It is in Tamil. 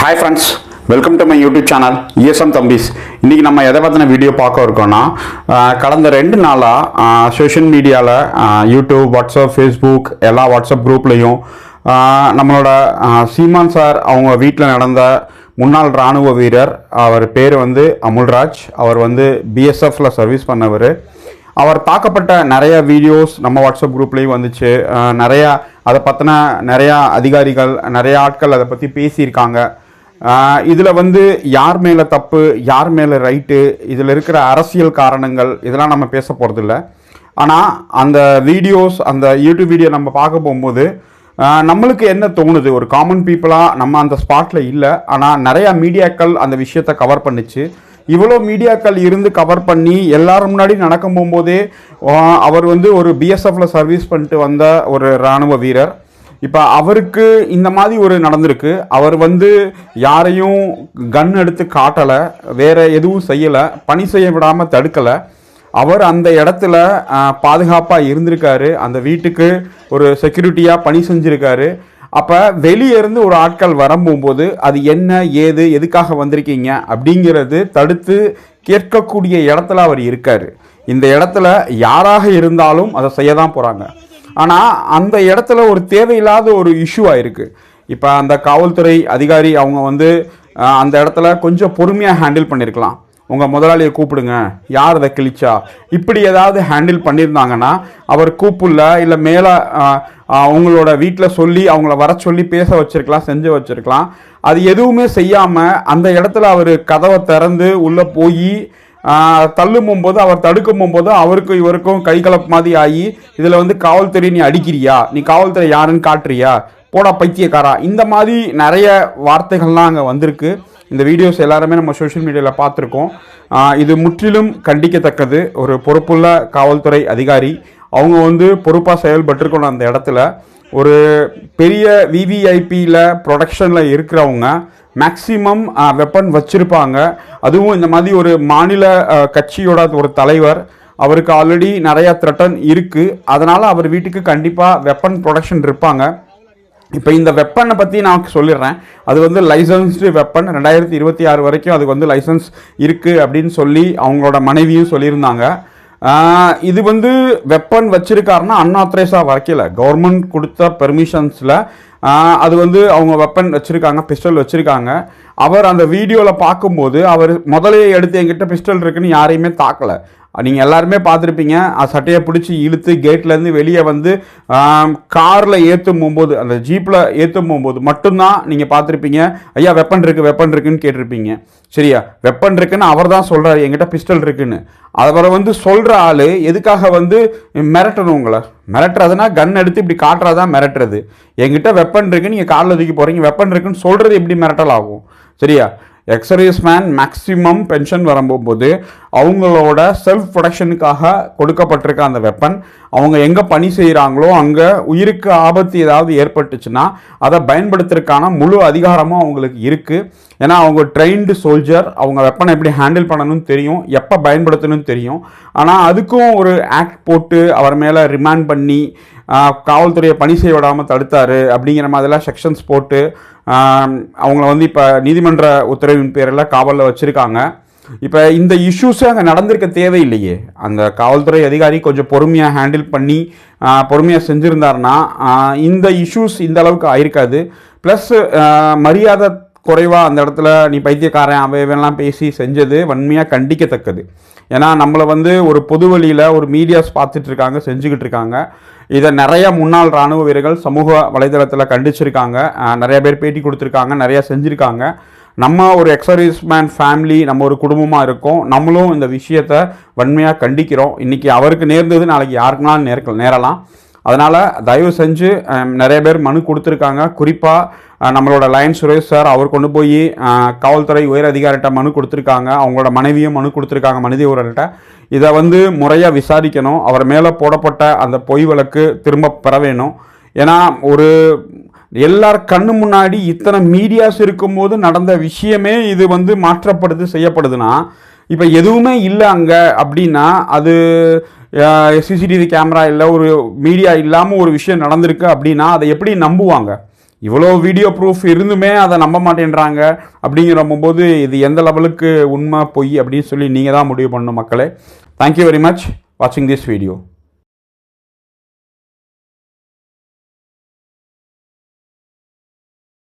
Hi friends welcome to my YouTube channel ESM Thambis இன்றைக்கி நம்ம எதை பற்றின வீடியோ பார்க்க இருக்கோன்னா கடந்த ரெண்டு நாளாக சோஷியல் மீடியாவில் யூடியூப் வாட்ஸ்அப் ஃபேஸ்புக் எல்லா வாட்ஸ்அப் குரூப்லேயும் நம்மளோட சீமான் சார் அவங்க வீட்டில் நடந்த முன்னாள் இராணுவ வீரர் அவர் பேர் வந்து அமுல்ராஜ். அவர் வந்து பிஎஸ்எஃப்பில் சர்வீஸ் பண்ணவர். அவர் தாக்கப்பட்ட நிறைய வீடியோஸ் நம்ம வாட்ஸ்அப் குரூப்லேயும் வந்துச்சு. நிறையா அதை பற்றின நிறையா அதிகாரிகள் நிறையா ஆட்கள் அதை பற்றி பேசியிருக்காங்க. இதில் வந்து யார் மேலே தப்பு யார் மேலே ரைட்டு இதில் இருக்கிற அரசியல் காரணங்கள் இதெல்லாம் நம்ம பேச போகிறதில்ல ஆனால் அந்த வீடியோஸ் அந்த யூடியூப் வீடியோ நம்ம பார்க்க போகும்போது நம்மளுக்கு என்ன தோணுது? ஒரு காமன் பீப்புளாக நம்ம அந்த ஸ்பாட்டில் இல்லை. ஆனால் நிறையா மீடியாக்கள் அந்த விஷயத்தை கவர் பண்ணுச்சு. இவ்வளோ மீடியாக்கள் இருந்து கவர் பண்ணி எல்லாரும் முன்னாடி நடக்கும் போகும்போதே அவர் வந்து ஒரு பிஎஸ்எஃப்பில் சர்வீஸ் பண்ணிட்டு வந்த ஒரு இராணுவ வீரர். இப்போ அவருக்கு இந்த மாதிரி ஒரு நடந்திருக்கு. அவர் வந்து யாரையும் கன் எடுத்து காட்டலை வேற எதுவும் செய்யலை பணி செய்ய விடாமல் தடுக்கலை. அவர் அந்த இடத்துல பாதுகாப்பாக இருந்திருக்காரு. அந்த வீட்டுக்கு ஒரு செக்யூரிட்டியாக பணி செஞ்சுருக்காரு. அப்போ வெளியேருந்து ஒரு ஆட்கள் வரும்போது அது என்ன ஏது எதுக்காக வந்திருக்கீங்க அப்படிங்கிறது தடுத்து கேட்கக்கூடிய இடத்துல அவர் இருக்கார். இந்த இடத்துல யாராக இருந்தாலும் அதை செய்ய தான் போகிறாங்க ஆனால் அந்த இடத்துல ஒரு தேவையில்லாத ஒரு இஷ்யூ ஆயிருக்கு. இப்போ அந்த காவல்துறை அதிகாரி அவங்க வந்து அந்த இடத்துல கொஞ்சம் பொறுமையாக ஹேண்டில் பண்ணியிருக்கலாம் உங்கள் முதலாளியை கூப்பிடுங்க. யார் அதை கிழிச்சா இப்படி ஏதாவது ஹேண்டில் பண்ணியிருந்தாங்கன்னா அவர் கூப்பிடல இல்லை மேலே அவங்களோட வீட்டில் சொல்லி அவங்கள வர சொல்லி பேச வச்சுருக்கலாம் செஞ்சு வச்சுருக்கலாம். அது எதுவுமே செய்யாமல் அந்த இடத்துல அவர் கதவை திறந்து உள்ளே போய் தள்ளும் போது அவர் தடுக்கும் போது அவருக்கும் இவருக்கும் கை கலப்பு மாதிரி ஆகி இதில் வந்து காவல்துறை நீ அடிக்கிறியா? நீ காவல்துறை யாருன்னு காட்டுறியா? போடா பைத்தியக்காரா. இந்த மாதிரி நிறைய வார்த்தைகள்லாம் அங்கே வந்திருக்கு. இந்த வீடியோஸ் எல்லாருமே நம்ம சோஷியல் மீடியாவில் பார்த்துருக்கோம். இது முற்றிலும் கண்டிக்கத்தக்கது. ஒரு பொறுப்புள்ள காவல்துறை அதிகாரி. அவங்க வந்து பொறுப்பாக செயல்பட்டுருக்கணும் அந்த இடத்துல. ஒரு பெரிய விவிஐபியில் ப்ரொடக்ஷனில் இருக்கிறவங்க மேக்சிமம் வெப்பன் வச்சுருப்பாங்க. அதுவும் இந்த மாதிரி ஒரு மாநில கட்சியோட ஒரு தலைவர் அவருக்கு ஆல்ரெடி நிறையா த்ரெட்டன் இருக்குது அதனால் அவர் வீட்டுக்கு கண்டிப்பாக வெப்பன் ப்ரொடக்ஷன் இருப்பாங்க. இப்போ இந்த வெப்பனை பற்றி நான் சொல்லிடுறேன். அது வந்து லைசன்ஸ்டு வெப்பன் ரெண்டாயிரத்தி இருபத்தி ஆறு வரைக்கும் அதுக்கு வந்து லைசன்ஸ் இருக்குது அப்படின்னு சொல்லி அவங்களோட மனைவியும் சொல்லியிருந்தாங்க. இது வந்து வெப்பன் வச்சிருக்காருன்னா அன்ஆத்தரைஸாக வைக்கல கவர்மெண்ட் கொடுத்த பெர்மிஷன்ஸில் அது வந்து அவங்க வெப்பன் வச்சுருக்காங்க பிஸ்டல் வச்சுருக்காங்க. அவர் அந்த வீடியோவில் பார்க்கும்போது அவர் முதலே எடுத்து என்கிட்ட பிஸ்டல் இருக்குன்னு யாரையுமே தாக்கலை. நீங்கள் எல்லாருமே பார்த்துருப்பீங்க. அது சட்டையை பிடிச்சி இழுத்து கேட்லேருந்து வெளியே வந்து காரில் ஏற்றும் போகும்போது அந்த ஜீப்பில் ஏற்றும் போகும்போது மட்டும்தான் நீங்கள் பார்த்துருப்பீங்க. ஐயா வெப்பன் இருக்குது வெப்பன் இருக்குன்னு கேட்டிருப்பீங்க. சரியா? வெப்பன் இருக்குன்னு அவர் தான் சொல்கிறாரு என்கிட்ட பிஸ்டல் இருக்குன்னு. அவரை வந்து சொல்கிற ஆள் எதுக்காக வந்து மிரட்டணும் உங்களை? மிரட்டுறதுனா கன் எடுத்து இப்படி காட்டுறதான் மிரட்டுறது. என்கிட்ட வெப்பன் இருக்கு நீங்கள் காலில் தூக்கி போகிறீங்க வெப்பன் இருக்குன்னு சொல்கிறது எப்படி மிரட்டல் ஆகும்? சரியா? எக்ஸரீஸ் மேன் மேக்ஸிமம் பென்ஷன் வரும்போது அவங்களோட செல்ஃப் ப்ரொடக்ஷனுக்காக கொடுக்கப்பட்டிருக்க அந்த வெப்பன் அவங்க எங்கே பணி செய்கிறாங்களோ அங்கே உயிருக்கு ஆபத்து ஏதாவது ஏற்பட்டுச்சுன்னா அதை பயன்படுத்துறதுக்கான முழு அதிகாரமும் அவங்களுக்கு இருக்குது ஏன்னா அவங்க ட்ரெயின்டு சோல்ஜர் அவங்க வெப்பனை எப்படி ஹேண்டில் பண்ணணும்னு தெரியும் எப்போ பயன்படுத்தணும்னு தெரியும். ஆனால் அதுக்கும் ஒரு ஆக்ட் போட்டு அவர் மேலே ரிமாண்ட் பண்ணி காவல்துறையை பணி செய்ய விடாமல் தடுத்தாரு அப்படிங்கிற மாதிரிலாம் செக்ஷன்ஸ் போட்டு அவங்கள வந்து இப்போ நீதிமன்ற உத்தரவின் பேரில் காவலில் வச்சுருக்காங்க. இப்போ இந்த இஷ்யூஸே அங்கே நடந்திருக்க தேவையில்லையே. அந்த காவல்துறை அதிகாரி கொஞ்சம் பொறுமையாக ஹேண்டில் பண்ணி பொறுமையாக செஞ்சுருந்தாருன்னா இந்த இஷ்யூஸ் இந்த அளவுக்கு ஆயிருக்காது. ப்ளஸ் மரியாதை குறைவாக அந்த இடத்துல நீ பைத்தியக்காரன் அவன் பேசி செஞ்சது வன்மையாக கண்டிக்கத்தக்கது. ஏன்னா நம்மளை வந்து ஒரு பொது வழியில் ஒரு மீடியாஸ் பார்த்துட்டு இருக்காங்க செஞ்சுக்கிட்டு இருக்காங்க. இதை நிறைய முன்னாள் இராணுவ வீரர்கள் சமூக வலைதளத்தில் கண்டிச்சிருக்காங்க. நிறைய பேர் பேட்டி கொடுத்துருக்காங்க நிறையா செஞ்சுருக்காங்க. நம்ம ஒரு எக்ஸர்வீஸ் மேன் ஃபேமிலி நம்ம ஒரு குடும்பமாக இருக்கோம். நம்மளும் இந்த விஷயத்தை வன்மையாக கண்டிக்கிறோம். இன்றைக்கி அவருக்கு நேர்ந்தது நாளைக்கு யாருக்குனாலும் நேர்க்க நேரலாம். அதனால் தயவு செஞ்சு நிறைய பேர் மனு கொடுத்துருக்காங்க. குறிப்பாக நம்மளோட லயன் சுரேஷ் சார் அவர் கொண்டு போய் காவல்துறை உயர் அதிகாரிகிட்ட மனு கொடுத்துருக்காங்க. அவங்களோட மனைவியும் மனு கொடுத்துருக்காங்க மனித உரல்கிட்ட இதை வந்து முறையாக விசாரிக்கணும். அவர் மேலே போடப்பட்ட அந்த பொய் வழக்கு திரும்ப பெற வேணும். ஏன்னா ஒரு எல்லார் கண்ணு முன்னாடி இத்தனை மீடியாஸ் இருக்கும்போது நடந்த விஷயமே இது வந்து மாற்றப்படுது செய்யப்படுதுன்னா இப்போ எதுவுமே இல்லை அங்கே அப்படின்னா அது சிசிடிவி கேமரா இல்லை ஒரு மீடியா இல்லாமல் ஒரு விஷயம் நடந்திருக்கு அப்படின்னா அதை எப்படி நம்புவாங்க? இவ்வளோ வீடியோ ப்ரூஃப் இருந்துமே அதை நம்ப மாட்டேன்றாங்க அப்படிங்கிறபோது இது எந்த லெவலுக்கு உண்மை பொய் அப்படின்னு சொல்லி நீங்கள் தான் முடிவு பண்ணணும் மக்களே. தேங்க்யூ வெரி மச் வாட்சிங் திஸ் வீடியோ